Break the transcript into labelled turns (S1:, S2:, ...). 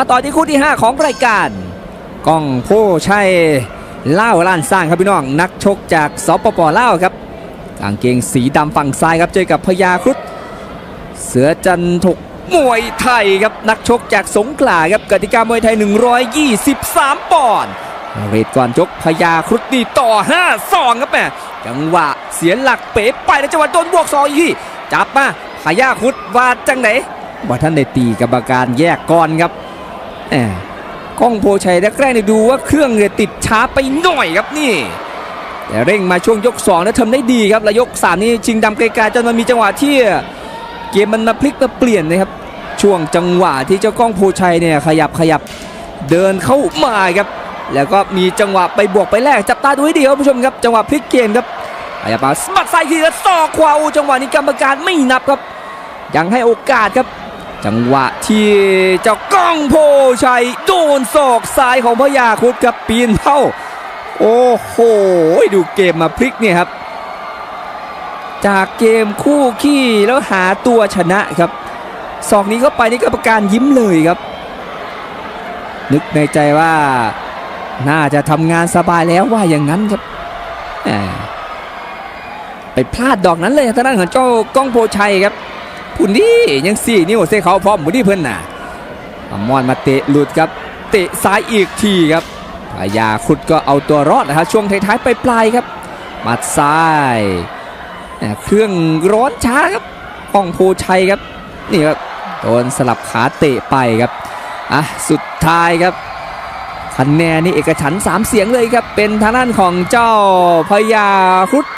S1: มาต่อที่คู่ที่ 5 ของรายการก้องโพชัยเล่าล้านสร้างครับพี่น้องนักชกจากสปปเล่าครับกางเกงสีดำฝั่งซ้ายครับเจอกับพญาครุฑเสือจันทกมวยไทยครับนักชกจากสงขลาครับกติกามวยไทย 123 ปอนด์เรทก่อนชกพญาครุฑนี่ต่อ5 2ครับแม่จังหวะเสียหลักเป๋ไปในจังหวะโดนบวกสองอีกจับมาพญาครุฑวาดจังไหนว่าท่านได้ตีกรรมการแยกก่อนครับ แหมกล้องโพชัยแรกๆเนี่ยดูว่าเครื่องเนี่ยติดช้าไปหน่อยครับนี่แต่เร่งมาช่วงยก2แล้วทำได้ดีครับแล้วยก3นี่ชิงดำไกลๆจนมันมีจังหวะที่เกมมันมาพลิกมาเปลี่ยนนะครับ ช่วงจังหวะที่เจ้ากล้องโพชัยเนี่ยขยับขยับเดินเข้ามาครับ แล้วก็มีจังหวะไปบวกไปแลกจับตาดูให้ดีครับผู้ชมครับ จังหวะพลิกเกมครับขยับมาสมัดใส่ทีแล้วซอกขวาอูจังหวะนี้กรรมการไม่นับครับ ยังให้โอกาสครับ จังหวะที่เจ้าก้องโพชัยโดนศอกซ้ายของพญาครุฑครับปีนเข้า โอ้โห ดูเกมมาพลิกเนี่ยครับ จากเกมคู่ขี้แล้วหาตัวชนะครับศอกนี้เข้าไปนี่กรรมการยิ้มเลยครับ นึกในใจว่า น่าจะทำงานสบายแล้วว่าอย่างนั้นครับไปพลาดดอกนั้นเลยทางด้านของเจ้าก้องโพชัยครับ พุ่นนี่ยังสี่นิ้วเซเขาพร้อมพุ่นนี่เพื่อนน่ะอามอนมาเตะหลุดครับ เตะซ้ายอีกทีครับพยาคุดก็เอาตัวรอดนะครับช่วงท้ายๆไปปลายครับมัดซ้ายเครื่องร้อนช้าครับป้องโพชัยครับนี่ครับโดนสลับขาเตะไปครับอะสุดท้ายครับคะแนนนี่เอกฉันสามเสียงเลยครับเป็นทางด้านของเจ้าพญาครุฑ